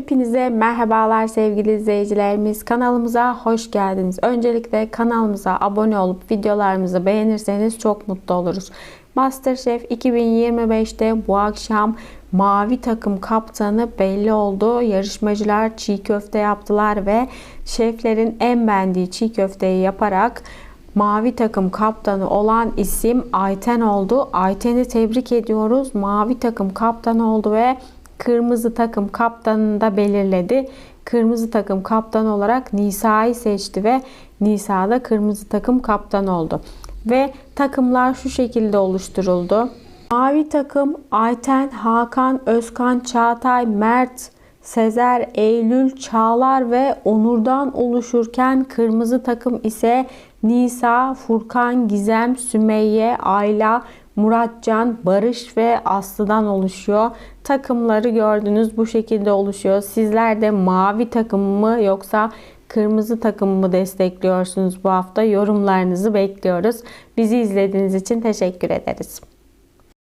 Hepinize merhabalar sevgili izleyicilerimiz. Kanalımıza hoş geldiniz. Öncelikle kanalımıza abone olup videolarımızı beğenirseniz çok mutlu oluruz. Masterchef 2025'te bu akşam mavi takım kaptanı belli oldu. Yarışmacılar çiğ köfte yaptılar ve şeflerin en beğendiği çiğ köfteyi yaparak Mavi takım kaptanı olan isim Ayten oldu. Ayten'i tebrik ediyoruz. Mavi takım kaptanı oldu ve kırmızı takım kaptanını da belirledi. Kırmızı takım kaptan olarak Nisa'yı seçti ve Nisa da kırmızı takım kaptan oldu. Ve takımlar şu şekilde oluşturuldu. Mavi takım Ayten, Hakan, Özkan, Çağatay, Mert, Sezer, Eylül, Çağlar ve Onur'dan oluşurken kırmızı takım ise Nisa, Furkan, Gizem, Sümeyye, Ayla, Muratcan, Barış ve Aslı'dan oluşuyor. Takımları gördünüz bu şekilde oluşuyor. Sizler de mavi takım mı yoksa kırmızı takım mı destekliyorsunuz bu hafta? Yorumlarınızı bekliyoruz. Bizi izlediğiniz için teşekkür ederiz.